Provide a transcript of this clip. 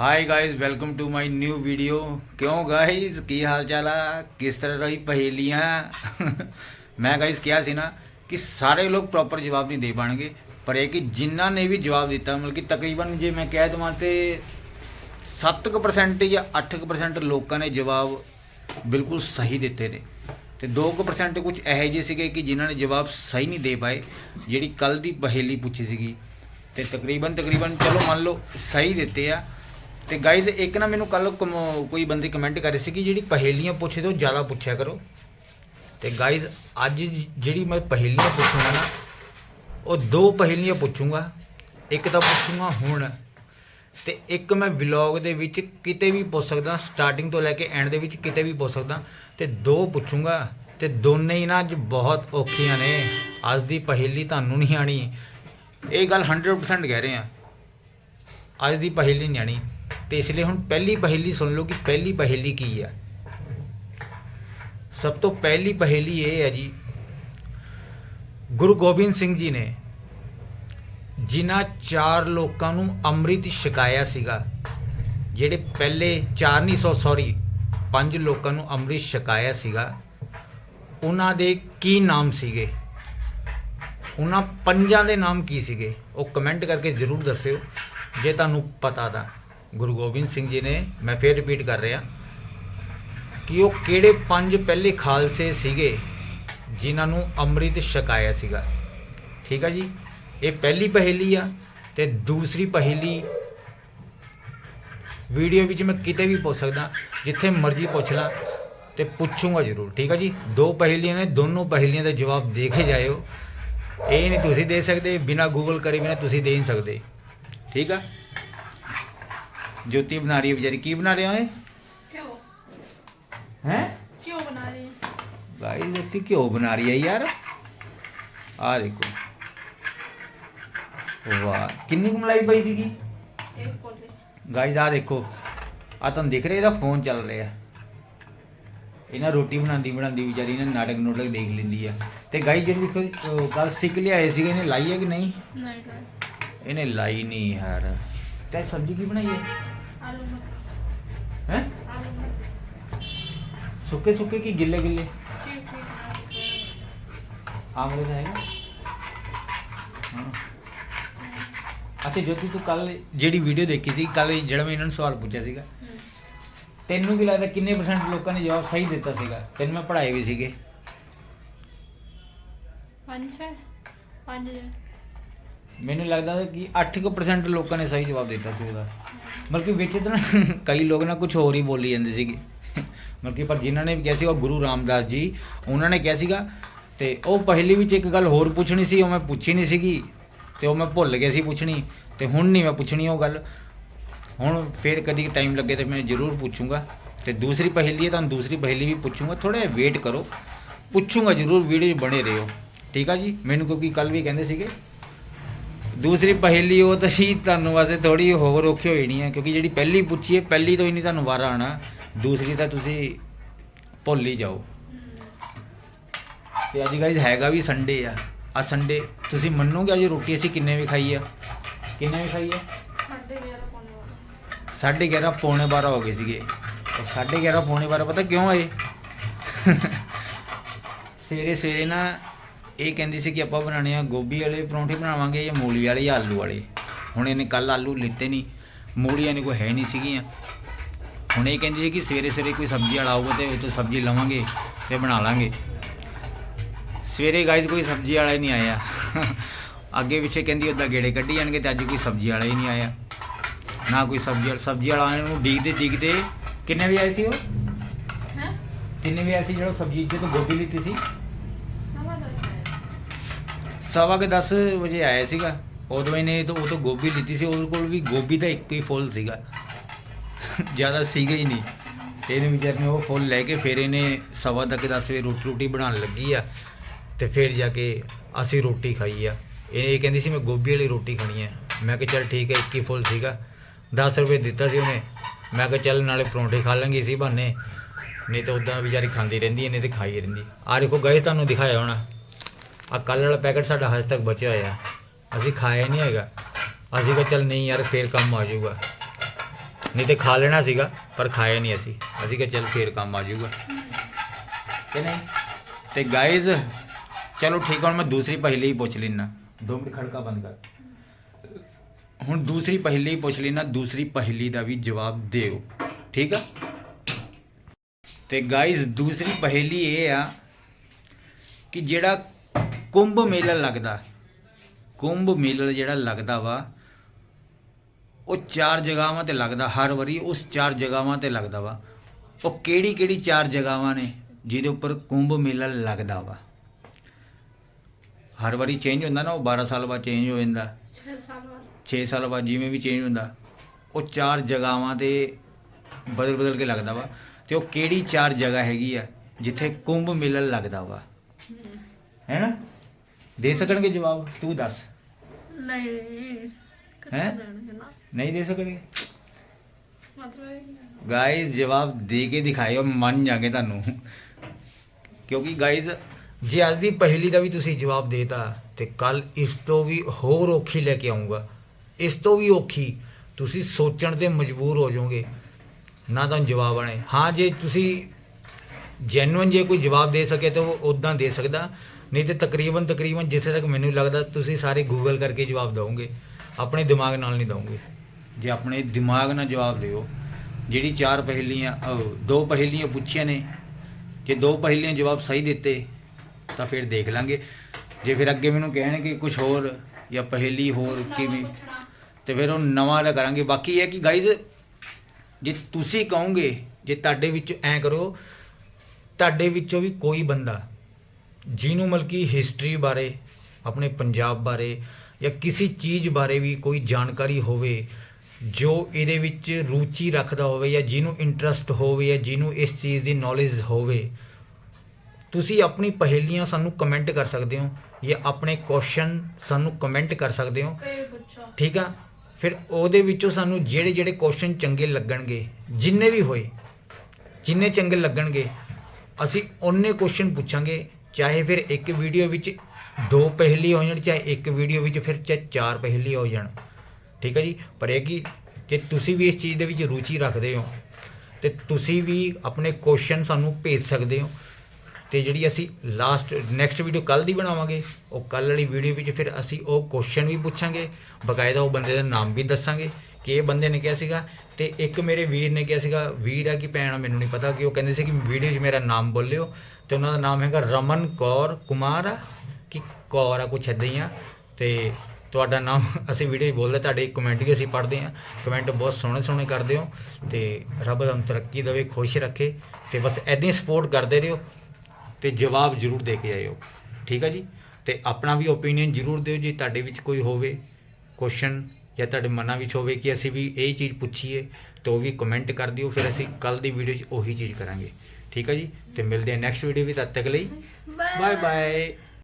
Hi guys welcome to my new video ਕਿਉਂ guys ਕੀ ਹਾਲ ਚਾਲ ਆ ਕਿਸ ਤਰ੍ਹਾਂ ਰਹੀ ਪਹੇਲੀਆਂ ਮੈਂ ਗਾਇਸ ਕਿਹਾ ਸੀ ਨਾ ਕਿ ਸਾਰੇ ਲੋਕ ਪ੍ਰੋਪਰ ਜਵਾਬ ਨਹੀਂ ਦੇ ਪਾਣਗੇ ਪਰ ਇਹ ਕਿ ਜਿਨ੍ਹਾਂ ਨੇ ਵੀ ਜਵਾਬ ਦਿੱਤਾ ਮਤਲਬ ਕਿ ਤਕਰੀਬਨ ਜੇ ਮੈਂ ਕਹਿ ਦਵਾਂ ਤੇ 7% ਜਾਂ 8% ਲੋਕਾਂ ਨੇ ਜਵਾਬ ਬਿਲਕੁਲ ਸਹੀ ਦਿੱਤੇ ਨੇ ਤੇ 2% ਕੁਝ ਇਹੋ ਜਿਹੇ ਸੀਗੇ ਕਿ ਜਿਨ੍ਹਾਂ ਨੇ ਜਵਾਬ ਸਹੀ ਨਹੀਂ ਦੇ ਪਾਏ ਜਿਹੜੀ ਕੱਲ ਦੀ ਪਹੇਲੀ ਪੁੱਛੀ ਸੀਗੀ ਤੇ ਤਕਰੀਬਨ ਤਕਰੀਬਨ ਚਲੋ ਮੰਨ ਲਓ ਸਹੀ ਦਿੱਤੇ ਆ ਤੇ ਗਾਇਜ਼ ਇੱਕ ਨਾ ਮੈਨੂੰ ਕੱਲ ਕੋਈ ਬੰਦੇ ਕਮੈਂਟ ਕਰ ਰਹੇ ਸੀ ਕਿ ਜਿਹੜੀ ਪਹੇਲੀਆਂ ਪੁੱਛਦੇ ਹੋ ਜ਼ਿਆਦਾ ਪੁੱਛਿਆ ਕਰੋ। ਤੇ ਗਾਇਜ਼ ਅੱਜ ਜਿਹੜੀ ਮੈਂ ਪਹੇਲੀਆਂ ਪੁੱਛੂੰਗਾ ਨਾ, ਉਹ ਦੋ ਪਹੇਲੀਆਂ ਪੁੱਛੂੰਗਾ। ਇੱਕ ਤਾਂ ਪੁੱਛੂੰਗਾ ਹੁਣ, ਤੇ ਇੱਕ ਮੈਂ ਵਲੌਗ ਦੇ ਵਿੱਚ ਕਿਤੇ ਵੀ ਪੁੱਛ ਸਕਦਾ ਸਟਾਰਟਿੰਗ ਤੋਂ ਲੈ ਕੇ ਐਂਡ ਦੇ ਵਿੱਚ ਕਿਤੇ ਵੀ ਪੁੱਛ ਸਕਦਾ, ਤੇ ਦੋ ਪੁੱਛੂੰਗਾ। ਤੇ ਦੋਨੇ ਹੀ ਨਾ ਅੱਜ ਬਹੁਤ ਔਖੀਆਂ ਨੇ। ਅੱਜ ਦੀ ਪਹੇਲੀ ਤੁਹਾਨੂੰ ਨਹੀਂ ਆਣੀ ਇਹ ਗੱਲ 100% ਕਹਿ ਰਹੇ ਆ। ਅੱਜ ਦੀ ਪਹੇਲੀ ਨਹੀਂ ਆਣੀ ਤੇ ਇਸ ਲਈ ਹੁਣ ਪਹਿਲੀ ਪਹੇਲੀ ਸੁਣ ਲਓ ਕਿ ਪਹਿਲੀ ਪਹੇਲੀ ਕੀ ਆ। ਸਭ ਤੋਂ ਪਹਿਲੀ ਪਹੇਲੀ ਇਹ ਹੈ ਜੀ, ਗੁਰੂ ਗੋਬਿੰਦ ਸਿੰਘ ਜੀ ਨੇ ਜਿਨ੍ਹਾਂ ਚਾਰ ਲੋਕਾਂ ਨੂੰ ਅੰਮ੍ਰਿਤ ਛਕਾਇਆ ਸੀਗਾ, ਜਿਹੜੇ ਪਹਿਲੇ ਚਾਰ ਨਹੀਂ, ਸੌ, ਸੌਰੀ, ਪੰਜ ਲੋਕਾਂ ਨੂੰ ਅੰਮ੍ਰਿਤ ਛਕਾਇਆ ਸੀਗਾ, ਉਹਨਾਂ ਦੇ ਕੀ ਨਾਮ ਸੀਗੇ? ਉਹਨਾਂ ਪੰਜਾਂ ਦੇ ਨਾਮ ਕੀ ਸੀਗੇ? ਉਹ ਕਮੈਂਟ ਕਰਕੇ ਜਰੂਰ ਦੱਸਿਓ, ਜੇ ਤੁਹਾਨੂੰ ਪਤਾ ਤਾਂ। ਗੁਰੂ ਗੋਬਿੰਦ ਸਿੰਘ ਜੀ ਨੇ, ਮੈਂ ਫੇਰ ਰਿਪੀਟ ਕਰ ਰਿਹਾ, ਕਿ ਉਹ ਕਿਹੜੇ ਪੰਜ ਪਹਿਲੇ ਖਾਲਸੇ ਸੀਗੇ ਜਿਨ੍ਹਾਂ ਨੂੰ ਅੰਮ੍ਰਿਤ ਛਕਾਇਆ ਸੀਗਾ? ਠੀਕ ਆ ਜੀ? ਇਹ ਪਹਿਲੀ ਪਹੇਲੀ ਆ ਤੇ ਦੂਸਰੀ ਪਹੇਲੀ ਵੀਡੀਓ ਵਿੱਚ ਮੈਂ ਕਿਤੇ ਵੀ ਪੁੱਛ ਸਕਦਾ, ਜਿੱਥੇ ਮਰਜ਼ੀ ਪੁੱਛ ਲਾਂ ਤੇ ਪੁੱਛੂੰਗਾ ਜ਼ਰੂਰ, ਠੀਕ ਆ ਜੀ? ਦੋ ਪਹੇਲੀਆਂ ਨੇ, ਦੋਨੋਂ ਪਹੇਲੀਆਂ ਦੇ ਜਵਾਬ ਦੇਖੇ ਜਾਇਓ। ਇਹ ਨਹੀਂ ਤੁਸੀਂ ਦੇ ਸਕਦੇ, ਬਿਨਾ ਗੂਗਲ ਕਰੇ ਬਿਨਾ ਤੁਸੀਂ ਦੇ ਨਹੀਂ ਸਕਦੇ, ਠੀਕ ਆ? ਜੋਤੀ ਬਣਾ ਰਹੀ ਹੈ ਵਿਚਾਰੀ। ਕੀ ਬਣਾ ਰਹੇ ਹੋ ਕਿਉਂ ਹੈ? ਕਿਉਂ ਬਣਾ ਰਹੀ ਹੈ। ਕਿਉਂ ਬਣਾ ਰਹੀ ਹੈ ਯਾਰ। ਆ ਦੇਖੋ। ਵਾਹ ਕਿੰਨੀ ਮਲਾਈ ਪਈ ਸੀਗੀ? ਇੱਕ ਆ ਦੇਖੋ। ਆ ਤੁਹਾਨੂੰ ਦਿਖ ਰਿਹਾ ਇਹਦਾ ਫੋਨ ਚੱਲ ਰਿਹਾ। ਇਹਨਾਂ ਰੋਟੀ ਬਣਾਉਂਦੀ ਬਣਾਉਂਦੀ ਵਿਚਾਰੀ ਨੇ ਨਾਟਕ ਨੋਟਕ ਦੇਖ ਲੈਂਦੀ ਆ। ਤੇ ਗਾਈ ਜਿਹੜੀ ਦੇਖੋ ਗੱਲ ਸਟਿਕ ਲਿਆਏ ਸੀਗੇ ਇਹਨੇ ਲਾਈ ਹੈ ਕਿ ਨਹੀਂ? ਨਹੀਂ ਇਹਨੇ ਲਾਈ ਨਹੀਂ ਯਾਰ। ਤੇ ਸਬਜ਼ੀ ਕੀ ਬਣਾਈ आलू मटर ਹੈ आलू मटर ਸੁੱਕੇ ਸੁੱਕੇ ਕੀ ਗਿੱਲੇ ਗਿੱਲੇ ठीक ठीक ਆਮਲੇ ਦਾ ਹੈਗਾ ਹਾਂ ਅੱਛਾ ਜੋਤੀ ਤੂੰ ਕੱਲ ਜਿਹੜੀ ਵੀਡੀਓ ਦੇਖੀ ਸੀ ਕੱਲ ਜਿਹੜਾ ਮੈਂ ਇਹਨਾਂ ਨੂੰ ਸਵਾਲ ਪੁੱਛਿਆ ਸੀਗਾ ਤੈਨੂੰ ਕੀ ਲੱਗਦਾ ਕਿੰਨੇ ਪਰਸੈਂਟ ਲੋਕਾਂ ਨੇ ਜਵਾਬ ਸਹੀ ਦਿੱਤਾ ਸੀਗਾ ਤੈਨੂੰ ਮੈਂ ਪੜ੍ਹਾਏ ਵੀ ਸੀਗੇ पाँच छः पाँच हजार ਮੈਨੂੰ ਲੱਗਦਾ ਕਿ 8% ਲੋਕਾਂ ਨੇ ਸਹੀ ਜਵਾਬ ਦਿੱਤਾ ਸੀ ਉਹਦਾ। ਮਤਲਬ ਕਿ ਵਿੱਚ ਤਾਂ ਨਾ ਕਈ ਲੋਕ ਨਾ ਕੁਝ ਹੋਰ ਹੀ ਬੋਲੀ ਜਾਂਦੇ ਸੀਗੇ। ਮਤਲਬ ਕਿ ਪਰ ਜਿਨ੍ਹਾਂ ਨੇ ਵੀ ਕਿਹਾ ਸੀ ਉਹ ਗੁਰੂ ਰਾਮਦਾਸ ਜੀ, ਉਹਨਾਂ ਨੇ ਕਿਹਾ ਸੀਗਾ, ਤੇ ਉਹ ਪਹਿਲੀ ਵਿੱਚ ਇੱਕ ਗੱਲ ਹੋਰ ਪੁੱਛਣੀ ਸੀ, ਉਹ ਮੈਂ ਪੁੱਛੀ ਨਹੀਂ ਸੀਗੀ, ਤੇ ਉਹ ਮੈਂ ਭੁੱਲ ਗਿਆ ਸੀ ਪੁੱਛਣੀ, ਤੇ ਹੁਣ ਨਹੀਂ ਮੈਂ ਪੁੱਛਣੀ ਉਹ ਗੱਲ। ਹੁਣ ਫੇਰ ਕਦੀ ਟਾਈਮ ਲੱਗੇ ਤੇ ਮੈਂ ਜ਼ਰੂਰ ਪੁੱਛੂੰਗਾ। ਤੇ ਦੂਸਰੀ ਪਹਿਲੀ ਹੈ, ਤੁਹਾਨੂੰ ਦੂਸਰੀ ਪਹਿਲੀ ਵੀ ਪੁੱਛੂੰਗਾ ਥੋੜਾ ਜਿਹਾ ਵੇਟ ਕਰੋ। ਪੁੱਛੂੰਗਾ ਜ਼ਰੂਰ ਵੀਡੀਓ 'ਚ ਬਣੇ ਰਹੋ ਠੀਕ ਆ ਜੀ? ਮੈਨੂੰ ਕਿਉਂਕਿ ਕੱਲ ਵੀ ਕਹਿੰਦੇ ਸੀਗੇ ਦੂਸਰੀ ਪਹਿਲੀ ਉਹ ਤਾਂ ਸ਼ੀ ਤੁਹਾਨੂੰ ਵਾਸਤੇ ਥੋੜੀ ਹੋਰ ਔਖੀ ਹੋਈ ਨਹੀਂ ਹੈ ਕਿਉਂਕਿ ਜਿਹੜੀ ਪਹਿਲੀ ਪੁੱਛੀ ਹੈ ਪਹਿਲੀ ਤੋਂ ਹੀ ਨਹੀਂ ਤੁਹਾਨੂੰ ਵਾਰਾ ਆਣਾ ਦੂਸਰੀ ਤਾਂ ਤੁਸੀਂ ਭੁੱਲ ਹੀ ਜਾਓ। ਤੇ ਅੱਜ ਗਾਇਜ਼ ਹੈਗਾ ਵੀ ਸੰਡੇ ਆ। ਆ ਸੰਡੇ ਤੁਸੀਂ ਮੰਨੋਗੇ ਅੱਜ ਰੋਟੀ ਅਸੀਂ ਕਿੰਨੇ ਵੀ ਖਾਈ ਆ? ਕਿੰਨੇ ਵੀ ਖਾਈ ਆ? 11:30 ਪੌਣੇ 12 ਹੋ ਗਏ ਸੀਗੇ। 11:30 ਪੌਣੇ 12 ਪਤਾ ਕਿਉਂ ਆਏ? ਸਵੇਰੇ ਸਵੇਰੇ ਨਾ ਇਹ ਕਹਿੰਦੀ ਸੀ ਕਿ ਆਪਾਂ ਬਣਾਣੇ ਆ ਗੋਭੀ ਵਾਲੇ ਪਰੌਂਠੇ ਬਣਾਵਾਂਗੇ ਜਾਂ ਮੂਲੀ ਵਾਲੇ ਜਾਂ ਆਲੂ ਵਾਲੇ। ਹੁਣ ਇਹਨੇ ਕੱਲ ਆਲੂ ਲਿੱਤੇ ਨਹੀਂ ਮੂਲੀ ਇਹਨੇ ਕੋਈ ਹੈ ਨਹੀਂ ਸੀਗੀਆਂ। ਹੁਣ ਇਹ ਕਹਿੰਦੀ ਸੀ ਕਿ ਸਵੇਰੇ ਸਵੇਰੇ ਕੋਈ ਸਬਜ਼ੀ ਵਾਲਾ ਆਊਗਾ ਤੇ ਉਹ ਤੋਂ ਸਬਜ਼ੀ ਲਵਾਂਗੇ ਤੇ ਬਣਾ ਲਾਂਗੇ। ਸਵੇਰੇ ਗਾਇਜ਼ ਕੋਈ ਸਬਜ਼ੀ ਵਾਲਾ ਹੀ ਨਹੀਂ ਆਇਆ। ਅੱਗੇ ਪਿੱਛੇ ਕਹਿੰਦੀ ਉਦਾਂ ਗੇੜੇ ਕੱਢੀ ਜਾਣਗੇ ਤੇ ਅੱਜ ਕੋਈ ਸਬਜ਼ੀ ਵਾਲਾ ਹੀ ਨਹੀਂ ਆਇਆ। ਨਾ ਕੋਈ ਸਬਜ਼ੀ ਵਾਲਾ ਸਬਜ਼ੀ ਵਾਲਾ ਨੂੰ ਡੀਕਦੇ ਡੀਕਦੇ ਕਿੰਨੇ ਵਜੇ ਆਏ ਸੀ ਉਹ? ਹੈ? ਕਿੰਨੇ ਵਜੇ ਆਏ ਸੀ ਜਿਹੜਾ ਸਬਜ਼ੀ ਤੇ ਗੋਭੀ ਲਈ ਸੀ? ਸਵਾ ਕੇ 10 ਵਜੇ ਆਇਆ ਸੀਗਾ। ਉਦੋਂ ਇਹਨੇ ਤਾਂ ਉਹ ਤੋਂ ਗੋਭੀ ਲਿੱਤੀ ਸੀ। ਉਹਦੇ ਕੋਲ ਵੀ ਗੋਭੀ ਦਾ ਇੱਕ ਹੀ ਫੁੱਲ ਸੀਗਾ। ਜ਼ਿਆਦਾ ਸੀਗਾ ਹੀ ਨਹੀਂ। ਤੇ ਇਹਨੇ ਵਿਚਾਰ ਨੇ ਉਹ ਫੁੱਲ ਲੈ ਕੇ ਫਿਰ ਇਹਨੇ ਸਵਾ ਤੱਕ 10 ਵਜੇ ਰੋਟੀ ਰੋਟੀ ਬਣਾਉਣ ਲੱਗੀ ਆ। ਤੇ ਫਿਰ ਜਾ ਕੇ ਅਸੀਂ ਰੋਟੀ ਖਾਈ ਆ। ਇਹ ਇਹ ਕਹਿੰਦੀ ਸੀ, ਮੈਂ ਗੋਭੀ ਵਾਲੀ ਰੋਟੀ ਖਾਣੀ ਹੈ ਮੈਂ ਕਿਹਾ, ਚੱਲ ਠੀਕ ਹੈ ਇੱਕ ਹੀ ਫੁੱਲ ਸੀਗਾ। 10 ਰੁਪਏ ਦਿੱਤਾ ਸੀ ਉਹਨੇ। ਮੈਂ ਕਿਹਾ, ਚੱਲ ਨਾਲੇ ਪਰੌਂਠੇ ਖਾ ਲਾਂਗੇ ਸੀ ਬਹਾਨੇ। ਨਹੀਂ ਤਾਂ ਉਦਾਂ ਵਿਚਾਰੀ ਖਾਂਦੀ ਰਹਿੰਦੀ ਹੈ ਨਹੀਂ ਤੇ ਖਾਈ ਰਹਿੰਦੀ। ਆ ਦੇਖੋ ਗਏ ਤੁਹਾਨੂੰ ਦਿਖਾਇਆ ਹੋਣਾ। ਆ ਕੱਲ੍ਹ ਵਾਲਾ ਪੈਕਟ ਸਾਡਾ ਹਜੇ ਤੱਕ ਬਚਿਆ ਹੋਇਆ ਅਸੀਂ ਖਾਇਆ ਨਹੀਂ ਹੈਗਾ। ਅਸੀਂ ਕਿਹਾ ਚੱਲ ਨਹੀਂ ਯਾਰ ਫੇਰ ਕੰਮ ਆ ਜਾਊਗਾ। ਨਹੀਂ ਤੇ ਖਾ ਲੈਣਾ ਸੀਗਾ ਪਰ ਖਾਇਆ ਨਹੀਂ ਅਸੀਂ। ਅਸੀਂ ਕਿਹਾ ਚੱਲ ਫੇਰ ਕੰਮ ਆ ਜਾਊਗਾ। ਕਿ ਨਹੀਂ? ਤੇ ਗਾਇਜ਼ ਚਲੋ ਠੀਕ ਹੁਣ ਮੈਂ ਦੂਸਰੀ ਪਹਿਲੀ ਹੀ ਪੁੱਛ ਲੈਣਾ 2 ਮਿੰਟ ਖੜਕਾ ਬੰਦ ਕਰ। ਹੁਣ ਦੂਸਰੀ ਪਹਿਲੀ ਪੁੱਛ ਲੈਣਾ ਦੂਸਰੀ ਪਹਿਲੀ ਦਾ ਵੀ ਜਵਾਬ ਦਿਓ। ਠੀਕ ਆ? ਤੇ ਗਾਇਜ਼ ਦੂਸਰੀ ਪਹਿਲੀ ਇਹ ਆ ਕਿ ਜਿਹੜਾ ਕੁੰਭ ਮੇਲਾ ਲੱਗਦਾ। ਕੁੰਭ ਮੇਲਾ ਜਿਹੜਾ ਲੱਗਦਾ ਵਾ ਉਹ ਚਾਰ ਜਗ੍ਹਾਵਾਂ ਤੇ ਲੱਗਦਾ ਹਰ ਵਾਰੀ ਉਸ ਚਾਰ ਜਗ੍ਹਾਵਾਂ ਤੇ ਲੱਗਦਾ ਵਾ। ਉਹ ਕਿਹੜੀ ਕਿਹੜੀ ਚਾਰ ਜਗ੍ਹਾਵਾਂ ਨੇ ਜਿਹਦੇ ਉੱਪਰ ਕੁੰਭ ਮੇਲਾ ਲੱਗਦਾ ਵਾ। ਹਰ ਵਾਰੀ ਚੇਂਜ ਹੁੰਦਾ ਨਾ ਉਹ 12 ਸਾਲ ਬਾਅਦ ਚੇਂਜ ਹੋ ਜਾਂਦਾ। 6 ਸਾਲ ਬਾਅਦ। 6 ਸਾਲ ਬਾਅਦ ਜਿਵੇਂ ਵੀ ਚੇਂਜ ਹੁੰਦਾ ਉਹ ਚਾਰ ਜਗ੍ਹਾਵਾਂ ਤੇ ਬਦਲ ਬਦਲ ਕੇ ਲੱਗਦਾ ਵਾ। ਤੇ ਉਹ ਕਿਹੜੀ ਚਾਰ ਜਗ੍ਹਾ ਹੈਗੀ ਆ ਜਿੱਥੇ ਕੁੰਭ ਮੇਲਾ ਲੱਗਦਾ ਵਾ। ਹੈ ਨਾ ਦੇ ਸਕਣਗੇ ਜਵਾਬ? ਤੂੰ ਦੱਸ। ਨਹੀਂ ਹੈਂ? ਦੇਣਗੇ ਨਾ? ਨਹੀਂ ਦੇ ਸਕਣਗੇ? ਮਤਲਬ ਇਹ ਨਹੀਂ। ਗਾਇਜ਼ ਜਵਾਬ ਦੇ ਕੇ ਦਿਖਾਇਓ ਮੰਨ ਜਾਗੇ ਤੁਹਾਨੂੰ। ਕਿਉਂਕਿ ਗਾਇਜ਼ ਜੇ ਅੱਜ ਦੀ ਪਹਿਲੀ ਦਾ ਵੀ ਤੁਸੀਂ ਜਵਾਬ ਦੇਤਾ ਤੇ ਕੱਲ ਇਸ ਤੋਂ ਵੀ ਹੋਰ ਔਖੀ ਲੈ ਕੇ ਆਉਂਗਾ ਇਸ ਤੋਂ ਵੀ ਔਖੀ ਤੁਸੀਂ ਸੋਚਣ ਤੇ ਮਜਬੂਰ ਹੋ ਜਾਓਗੇ। ਨਾ ਤਾਂ ਜਵਾਬ ਆਣੇ ਹਾਂ ਜੇ ਤੁਸੀਂ ਜੈਨੂਇਨ ਜੇ ਕੋਈ ਜਵਾਬ ਦੇ ਸਕੇ ਤਾਂ ਉਹ ਉਦਾਂ ਦੇ ਸਕਦਾ। ਨਹੀਂ ਤੇ ਤਕਰੀਬਨ ਤਕਰੀਬਨ ਜਿੱਥੇ ਤੱਕ ਮੈਨੂੰ ਲੱਗਦਾ ਤੁਸੀਂ ਸਾਰੇ ਗੂਗਲ ਕਰਕੇ ਜਵਾਬ ਦਿਓਗੇ ਆਪਣੇ ਦਿਮਾਗ ਨਾਲ ਨਹੀਂ ਦਿਓਗੇ ਜੇ ਆਪਣੇ ਦਿਮਾਗ ਨਾਲ ਜਵਾਬ ਲਿਓ ਜਿਹੜੀ ਚਾਰ ਪਹਿਲੀਆਂ ਦੋ ਪਹਿਲੀਆਂ ਪੁੱਛੀਆਂ ਨੇ ਜੇ ਦੋ ਪਹਿਲੀਆਂ ਜਵਾਬ ਸਹੀ ਦਿੱਤੇ ਤਾਂ ਫਿਰ ਦੇਖ ਲਾਂਗੇ। ਜੇ ਫਿਰ ਅੱਗੇ ਮੈਨੂੰ ਕਹਿਣਗੇ ਕੁਝ ਹੋਰ ਜਾਂ ਪਹਿਲੀ ਹੋਰ ਕਿਵੇਂ ਤੇ ਫਿਰ ਉਹ ਨਵਾਂ ਦਾ ਕਰਾਂਗੇ। ਬਾਕੀ ਇਹ ਹੈ ਕਿ ਗਾਈਜ਼ ਜੇ ਤੁਸੀਂ ਕਹੋਗੇ ਜੇ ਤੁਹਾਡੇ ਵਿੱਚ ਐ ਕਰੋ ਤੁਹਾਡੇ ਵਿੱਚੋਂ ਵੀ ਕੋਈ ਬੰਦਾ ਜਿਹਨੂੰ ਮਲਕੀ ਹਿਸਟਰੀ ਬਾਰੇ ਆਪਣੇ ਪੰਜਾਬ ਬਾਰੇ ਜਾਂ ਕਿਸੇ ਚੀਜ਼ ਬਾਰੇ ਵੀ ਕੋਈ ਜਾਣਕਾਰੀ ਹੋਵੇ ਜੋ ਇਹਦੇ ਵਿੱਚ ਰੁਚੀ ਰੱਖਦਾ ਹੋਵੇ ਜਾਂ ਜਿਹਨੂੰ ਇੰਟਰਸਟ ਹੋਵੇ ਜਾਂ ਜਿਹਨੂੰ ਇਸ ਚੀਜ਼ ਦੀ ਨੌਲੇਜ ਹੋਵੇ ਤੁਸੀਂ ਆਪਣੀ ਪਹੇਲੀਆਂ ਸਾਨੂੰ ਕਮੈਂਟ ਕਰ ਸਕਦੇ ਹੋ ਜਾਂ ਆਪਣੇ ਕੁਐਸਚਨ ਸਾਨੂੰ ਕਮੈਂਟ ਕਰ ਸਕਦੇ ਹੋ। ਠੀਕ ਆ? ਫਿਰ ਉਹਦੇ ਵਿੱਚੋਂ ਸਾਨੂੰ ਜਿਹੜੇ ਜਿਹੜੇ ਕੁਐਸਚਨ ਚੰਗੇ ਲੱਗਣਗੇ ਜਿੰਨੇ ਵੀ ਹੋਏ ਜਿੰਨੇ ਚੰਗੇ ਲੱਗਣਗੇ ਅਸੀਂ ਉਹਨੇ ਕੁਐਸਚਨ ਪੁੱਛਾਂਗੇ ਚਾਹੇ ਫਿਰ ਇੱਕ ਵੀਡੀਓ ਵਿੱਚ ਦੋ ਪਹਿਲੀ ਹੋ ਜਾਣ, ਚਾਹੇ ਇੱਕ ਵੀਡੀਓ ਵਿੱਚ ਫਿਰ ਚਾਹੇ ਚਾਰ ਪਹਿਲੀ ਹੋ ਜਾਣ। ਠੀਕ ਹੈ ਜੀ? ਪਰ ਇਹ ਕਿ ਜੇ ਤੁਸੀਂ ਵੀ ਇਸ ਚੀਜ਼ ਦੇ ਵਿੱਚ ਰੁਚੀ ਰੱਖਦੇ ਹੋ, ਤੇ ਤੁਸੀਂ ਵੀ ਆਪਣੇ ਕੁਐਸਚਨ ਸਾਨੂੰ ਭੇਜ ਸਕਦੇ ਹੋ। ਤੇ ਜਿਹੜੀ ਅਸੀਂ ਲਾਸਟ ਨੈਕਸਟ ਵੀਡੀਓ ਕੱਲ ਦੀ ਬਣਾਵਾਂਗੇ, ਉਹ ਕੱਲ ਵਾਲੀ ਵੀਡੀਓ ਵਿੱਚ ਫਿਰ ਅਸੀਂ ਉਹ ਕੁਐਸਚਨ ਵੀ ਪੁੱਛਾਂਗੇ, ਬਕਾਇਦਾ ਉਹ ਬੰਦੇ ਦਾ ਨਾਮ ਵੀ ਦੱਸਾਂਗੇ। ਕਿ ਇਹ ਬੰਦੇ ਨੇ ਕਿਹਾ ਸੀਗਾ ਤੇ ਇੱਕ ਮੇਰੇ ਵੀਰ ਨੇ ਕਿਹਾ ਸੀਗਾ, ਵੀਰ ਆ ਕਿ ਭੈਣ ਆ ਮੈਨੂੰ ਨਹੀਂ ਪਤਾ, ਕਿ ਉਹ ਕਹਿੰਦੇ ਸੀ ਕਿ ਵੀਡੀਓ 'ਚ ਮੇਰਾ ਨਾਮ ਬੋਲਿਓ ਤੇ ਉਹਨਾਂ ਦਾ ਨਾਮ ਹੈਗਾ ਰਮਨ ਕੌਰ ਕੁਮਾਰ ਆ, ਕਿ ਕੌਰ ਆ, ਕੁਛ ਏਦਾਂ ਹੀ ਆ। ਤੇ ਤੁਹਾਡਾ ਨਾਮ ਅਸੀਂ ਵੀਡੀਓ 'ਚ ਬੋਲਦੇ, ਤੁਹਾਡੇ ਕਮੈਂਟ ਵੀ ਅਸੀਂ ਪੜ੍ਹਦੇ ਆ ਕਮੈਂਟ ਬਹੁਤ ਸੋਹਣੇ ਸੋਹਣੇ ਕਰਦੇ ਹੋ ਤੇ ਰੱਬ ਤੁਹਾਨੂੰ ਤਰੱਕੀ ਦੇਵੇ, ਖੁਸ਼ ਰੱਖੇ ਤੇ ਬਸ ਐਦਾਂ ਹੀ ਸਪੋਰਟ ਕਰਦੇ ਰਹੋ ਤੇ ਜਵਾਬ ਜ਼ਰੂਰ ਦੇ ਕੇ ਆਇਓ, ਠੀਕ ਆ ਜੀ? ਤੇ ਆਪਣਾ ਵੀ ਓਪੀਨੀਅਨ ਜ਼ਰੂਰ ਦਿਓ ਜੇ ਤੁਹਾਡੇ ਵਿੱਚ ਕੋਈ ਹੋਵੇ ਕੁਐਸਚਨ ਜਾਂ ਤੁਹਾਡੇ ਮਨਾਂ ਵਿੱਚ ਹੋਵੇ ਕਿ ਅਸੀਂ ਵੀ ਇਹ ਚੀਜ਼ ਪੁੱਛੀਏ ਤਾਂ ਉਹ ਵੀ ਕਮੈਂਟ ਕਰ ਦਿਓ ਫਿਰ ਅਸੀਂ ਕੱਲ ਦੀ ਵੀਡੀਓ 'ਚ ਉਹੀ ਚੀਜ਼ ਕਰਾਂਗੇ। ਠੀਕ ਹੈ ਜੀ? ਤੇ ਮਿਲਦੇ ਹਾਂ ਨੈਕਸਟ ਵੀਡੀਓ ਵੀ ਤਦ ਤੱਕ ਲਈ ਬਾਏ ਬਾਏ